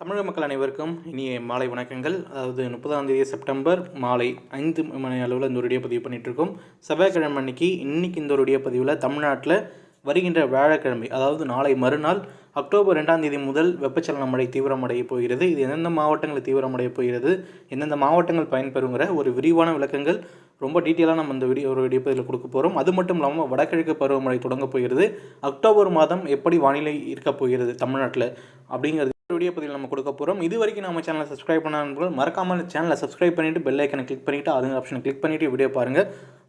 தமிழக மக்கள் அனைவருக்கும் இனிய மாலை வணக்கங்கள். அதாவது முப்பதாம் தேதி செப்டம்பர் மாலை ஐந்து மணி அளவில் இந்த ஒரு வீடியோ பதிவு பண்ணிகிட்ருக்கோம் செவ்வாய்க்கிழமை அன்னைக்கு இன்னைக்கு இந்த ஒரு வீடியோ பதிவில் தமிழ்நாட்டில் வருகின்ற வியாழக்கிழமை அதாவது நாளை மறுநாள் அக்டோபர் ரெண்டாம் தேதி முதல் வெப்பச்சலன மழை தீவிரமடைய போகிறது. இது எந்தெந்த மாவட்டங்களில் தீவிரமடைய போகிறது எந்தெந்த மாவட்டங்கள் பயன்பெறுங்கிற ஒரு விரிவான விளக்கங்கள் ரொம்ப டீட்டெயிலாக நம்ம இந்த வீடியோ ஒரு வீடியோ பதிவில் கொடுக்க போகிறோம் அது மட்டும் இல்லாமல் வடகிழக்கு பருவமழை தொடங்க போகிறது. அக்டோபர் மாதம் எப்படி வானிலை இருக்க போகிறது தமிழ்நாட்டில் அப்படிங்கிறது வீடியோ பதிவில் நம்ம கொடுக்க போகிறோம் இது வரைக்கும் நம்ம சேனலை சப்ஸ்கிரைப் பண்ண நண்பர்கள் மறக்காமல் சேனலை சப்ஸ்கிரைப் பண்ணிவிட்டு பெல் ஐக்கனை கிளிக் பண்ணிவிட்டு அதுங்க ஆப்ஷனை கிளிக் பண்ணிவிட்டு வீடியோ பாருங்கள்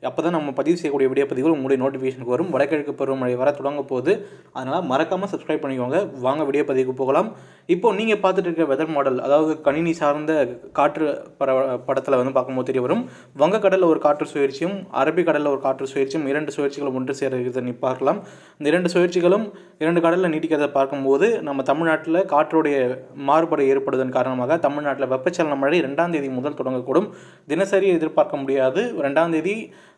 அப்போ தான் நம்ம பதிவு செய்யக்கூடிய வீடியோ பதிவுகள் உங்களுடைய நோட்டிஃபிகேஷனுக்கு வரும். வடகிழக்கு பருவமழை வர தொடங்க போகுது. அதனால் மறக்காமல் சப்ஸ்கிரைப் பண்ணிக்கோங்க. வாங்க வீடியோ பதிவுக்கு போகலாம். இப்போது நீங்கள் பார்த்துட்டு இருக்க வெதர் மாடல் அதாவது கணினி சார்ந்த காற்று பர படத்தில் வந்து பார்க்கும்போது தெரிய வரும். வங்கக்கடலில் ஒரு காற்று சுழற்சியும் அரபிக்கடலில் ஒரு காற்று சுழற்சியும் இரண்டு சுழற்சிகளும் ஒன்று சேர்கிறது நீ பார்க்கலாம். இந்த இரண்டு சுழற்சிகளும் இரண்டு கடலில் நீடிக்கிறத பார்க்கும்போது நம்ம தமிழ்நாட்டில் காற்றுடைய மாறுபாடு ஏற்படுவதன் காரணமாக தமிழ்நாட்டில் வெப்பச்சலன மழை ரெண்டாம் தேதி முதல் தொடங்கக்கூடும். தினசரி எதிர்பார்க்க முடியாது. ரெண்டாம் தேதி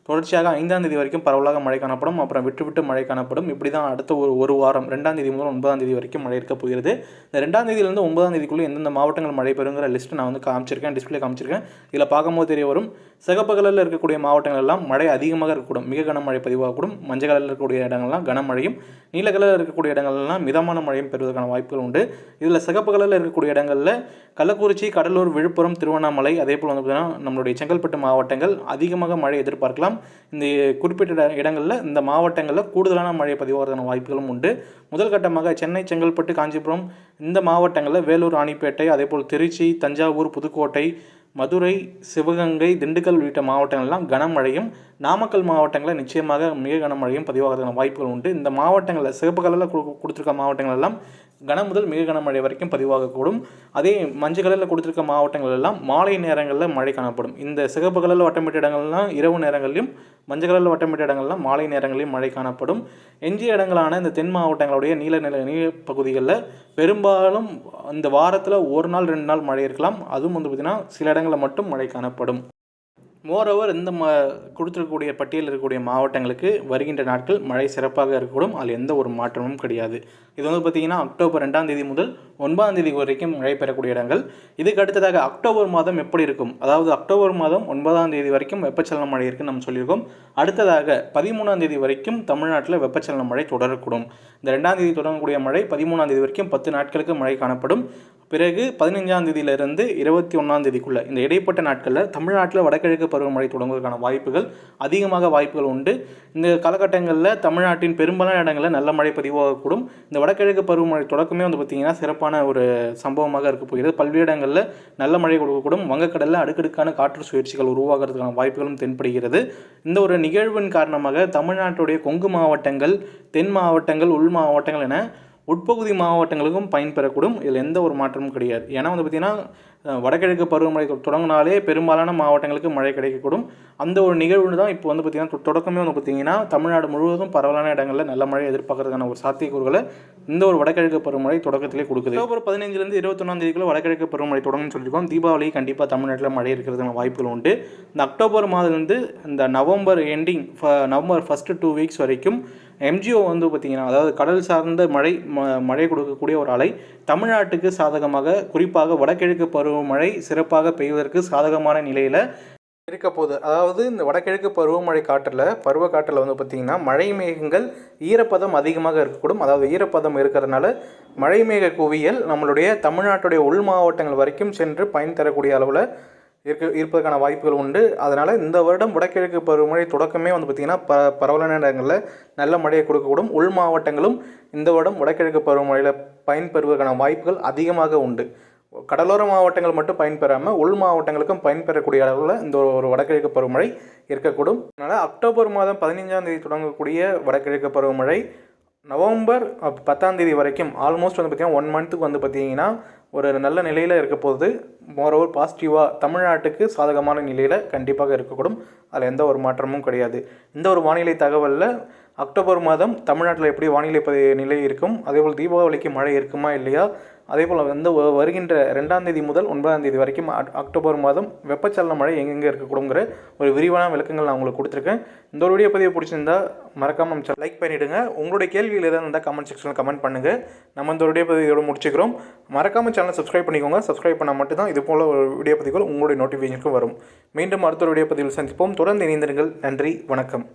தொடர்ச்சியாக ஐந்தாம் தேதி வரைக்கும் பரவலாக மழை காணப்படும். அப்புறம் விட்டு விட்டு மழை காணப்படும். இப்படி தான் அடுத்த ஒரு ஒரு வாரம் ரெண்டாம் தேதி முதல் ஒன்பதாம் தேதி வரைக்கும் மழை இருக்க போகிறது. இந்த ரெண்டாம் தேதியிலேருந்து ஒன்பதாம் தேதிக்குள்ளே எந்தெந்த மாவட்டங்கள் மழை பெறுங்கிற லிஸ்ட்டு நான் வந்து காமிச்சிருக்கேன் டிஸ்பிளே காமிச்சிருக்கேன். இதில் பார்க்கும்போது தெரிய வரும். சிகப்புகலில் இருக்கக்கூடிய மாவட்டங்கள் எல்லாம் மழை அதிகமாக இருக்கக்கூடும். மிக கனமழை பதிவாகக்கூடும். மஞ்சள் கலரில் இருக்கக்கூடிய இடங்கள்லாம் கனமழையும் நீல கலரில் இருக்கக்கூடிய இடங்கள்லாம் மிதமான மழையும் பெறுவதற்கான வாய்ப்புகள் உண்டு. இதில் சிகப்பு கலரில் இருக்கக்கூடிய இடங்களில் கள்ளக்குறிச்சி கடலூர் விழுப்புரம் திருவண்ணாமலை அதே போல் வந்து பார்த்தீங்கன்னா நம்மளுடைய செங்கல்பட்டு மாவட்டங்கள் அதிகமாக மழை எதிர்பார்க்கலாம். இந்த குறிப்பிட்ட இடங்களில் இந்த மாவட்டங்களில் கூடுதலான மழை பதிவாகிறதுக்கான வாய்ப்புகளும் உண்டு. முதல் கட்டமாக சென்னை செங்கல்பட்டு காஞ்சிபுரம் இந்த மாவட்டங்களில் வேலூர் ராணிப்பேட்டை அதேபோல் திருச்சி தஞ்சாவூர் புதுக்கோட்டை மதுரை சிவகங்கை திண்டுக்கல் உள்ளிட்ட மாவட்டங்கள்லாம் கனமழையும் நாமக்கல் மாவட்டங்களில் நிச்சயமாக மிக கனமழையும் பதிவாகிறதுக்கான வாய்ப்புகள் உண்டு. இந்த மாவட்டங்களில் சிவப்பு கலரில் கொடுத்துருக்க மாவட்டங்கள் எல்லாம் கன முதல் மிக கனமழை வரைக்கும் பதிவாகக்கூடும் அதே மஞ்சள் கலரில் கொடுத்துருக்க மாவட்டங்கள் எல்லாம் மாலை நேரங்களில் மழை காணப்படும். இந்த சிகப்பு கலரில் வட்டமிட்ட இடங்கள்லாம் இரவு நேரங்களிலும் மஞ்சள் கலரில் வட்டமிட்ட இடங்கள்லாம் மாலை நேரங்களிலும் மழை காணப்படும். எஞ்சிய இடங்களான இந்த தென் மாவட்டங்களுடைய நீல நில நீர் பகுதிகளில் பெரும்பாலும் இந்த வாரத்தில் ஒரு நாள் ரெண்டு நாள் மழை இருக்கலாம். அதுவும் வந்து பார்த்திங்கன்னா சில இடங்களில் மட்டும் மழை காணப்படும். மோரோவர் இந்த ம கொடுத்துருக்கக்கூடிய பட்டியலில் இருக்கக்கூடிய மாவட்டங்களுக்கு வருகின்ற நாட்கள் மழை சிறப்பாக இருக்கக்கூடும். அதில் எந்த ஒரு மாற்றமும் கிடையாது. இது வந்து பார்த்திங்கன்னா அக்டோபர் ரெண்டாம் தேதி முதல் ஒன்பதாம் தேதி வரைக்கும் மழை பெறக்கூடிய இடங்கள். இதுக்கு அடுத்ததாக அக்டோபர் மாதம் எப்படி இருக்கும்? அதாவது அக்டோபர் மாதம் ஒன்பதாம் தேதி வரைக்கும் வெப்பச்சலன மழை இருக்குன்னு நம்ம சொல்லியிருக்கோம். அடுத்ததாக பதிமூணாம் தேதி வரைக்கும் தமிழ்நாட்டில் வெப்பச்சலன மழை தொடரக்கூடும். இந்த ரெண்டாம் தேதி தொடங்கக்கூடிய மழை பதிமூணாம் தேதி வரைக்கும் பத்து நாட்களுக்கு மழை காணப்படும். பிறகு பதினஞ்சாம் தேதியிலிருந்து இருபத்தி ஒன்றாம் தேதிக்குள்ளே இந்த இடைப்பட்ட நாட்களில் தமிழ்நாட்டில் வடகிழக்கு பருவமழை தொடங்குவதற்கான வாய்ப்புகள் அதிகமாக வாய்ப்புகள் உண்டு. இந்த காலகட்டங்களில் தமிழ்நாட்டின் பெரும்பாலான இடங்களில் நல்ல மழை பதிவாகக்கூடும் இந்த வடகிழக்கு பருவமழை தொடக்கமே வந்து பார்த்திங்கன்னா சிறப்பான ஒரு சம்பவமாக இருக்க போகிறது. பல்வேறு இடங்களில் நல்ல மழை கொடுக்கக்கூடும் வங்கக்கடலில் அடுக்கடுக்கான காற்று சுழற்சிகள் உருவாகிறதுக்கான வாய்ப்புகளும் தென்படுகிறது. இந்த ஒரு நிகழ்வின் காரணமாக தமிழ்நாட்டுடைய கொங்கு மாவட்டங்கள் தென் மாவட்டங்கள் உள் மாவட்டங்கள் என உட்பகுதி மாவட்டங்களுக்கும் பயன்பெறக்கூடும். இதில் எந்த ஒரு மாற்றமும் கிடையாது. ஏன்னா வந்து பார்த்திங்கன்னா வடகிழக்கு பருவமழை தொடங்கினாலே பெரும்பாலான மாவட்டங்களுக்கு மழை கிடைக்கக்கூடும். அந்த ஒரு நிகழ்வு தான் இப்போ வந்து பார்த்திங்கன்னா தொடக்கமே வந்து பார்த்திங்கன்னா தமிழ்நாடு முழுவதும் பரவலான இடங்களில் நல்ல மழை எதிர்பார்க்கறதுக்கான ஒரு சாத்தியக்கூறுகளை இந்த ஒரு வடகிழக்கு பருவமழை தொடக்கத்திலே கொடுக்குது. அக்டோபர் பதினஞ்சுலேருந்து இருபத்தொன்னாம் தேதிக்குள்ள வடகிழக்கு பருவமழை தொடங்கும்னு சொல்லியிருக்கோம். தீபாவளி கண்டிப்பாக தமிழ்நாட்டில் மழை இருக்கிறதுக்கான வாய்ப்புகள் உண்டு. இந்த அக்டோபர் மாதத்துலேருந்து இந்த November ending November first two weeks வரைக்கும் எம்ஜிஓ வந்து பார்த்திங்கன்னா அதாவது கடல் சார்ந்த மழை மழை கொடுக்கக்கூடிய ஒரு அலை தமிழ்நாட்டுக்கு சாதகமாக குறிப்பாக வடகிழக்கு பருவ பருவமழை சிறப்பாக பெய்வதற்கு சாதகமான நிலையில் இருக்க போகுது. அதாவது இந்த வடகிழக்கு பருவமழை காற்றில் பருவ காற்றில் வந்து பார்த்திங்கன்னா மழை மேகங்கள் ஈரப்பதம் அதிகமாக இருக்கக்கூடும். அதாவது ஈரப்பதம் இருக்கிறதுனால மழை மேக குவியல் நம்மளுடைய தமிழ்நாட்டுடைய உள் மாவட்டங்கள் வரைக்கும் சென்று பயன் தரக்கூடிய அளவில் இருக்க இருப்பதற்கான வாய்ப்புகள் உண்டு. அதனால் இந்த வருடம் வடகிழக்கு பருவமழை தொடக்கமே வந்து பார்த்திங்கன்னா ப பரவலான இடங்களில் நல்ல மழையை கொடுக்கக்கூடும். உள் மாவட்டங்களும் இந்த வருடம் வடகிழக்கு பருவமழையில் பயன்பெறுவதற்கான வாய்ப்புகள் அதிகமாக உண்டு. கடலோர மாவட்டங்கள் மட்டும் பயன்பெறாமல் உள் மாவட்டங்களுக்கும் பயன்பெறக்கூடிய அளவில் இந்த ஒரு வடகிழக்கு பருவமழை இருக்கக்கூடும். அதனால் அக்டோபர் மாதம் பதினைஞ்சாம் தேதி தொடங்கக்கூடிய வடகிழக்கு பருவமழை நவம்பர் பத்தாம் தேதி வரைக்கும் ஆல்மோஸ்ட் வந்து பார்த்திங்கன்னா ஒன் மந்த்துக்கு வந்து பார்த்திங்கன்னா ஒரு நல்ல நிலையில் இருக்க போகுது. மோரோவர் பாசிட்டிவாக தமிழ்நாட்டுக்கு சாதகமான நிலையில் கண்டிப்பாக இருக்கக்கூடும். அதில் எந்த ஒரு மாற்றமும் கிடையாது. இந்த ஒரு வானிலை தகவலில் அக்டோபர் மாதம் தமிழ்நாட்டில் எப்படி வானிலை நிலை இருக்கும்? அதேபோல் தீபாவளிக்கு மழை இருக்குமா இல்லையா? அதே போல் வந்து வருகின்ற ரெண்டாம் தேதி முதல் ஒன்பதாம் தேதி வரைக்கும் அக்டோபர் மாதம் வெப்பச்சலன மழை எங்கெங்கே இருக்கக்கூடுங்கிற ஒரு விரிவான விளக்கங்கள் நான் உங்களுக்கு கொடுத்துருக்கேன். இந்த ஒரு வீடியோ பதிவு பிடிச்சிருந்தா மறக்காமல் லைக் பண்ணிவிடுங்க உங்களுடைய கேள்விகள் எதாவது இருந்தால் கமெண்ட் செக்ஷனில் கமெண்ட் பண்ணுங்கள் நம்ம இந்த வீடியோ பதிவோட முடிச்சுக்கிறோம். மறக்காமல் சேனல் சப்ஸ்கிரைப் பண்ணிக்கோங்க. சப்ஸ்கிரைப் பண்ணால் மட்டும்தான் இது போல் ஒரு வீடியோ பதிவுகள் உங்களுடைய நோட்டிஃபிகேஷனுக்கு வரும். மீண்டும் அடுத்த ஒரு வீடியோ பதிவில் சந்திப்போம். தொடர்ந்து இணைந்திருங்கள். நன்றி. வணக்கம்.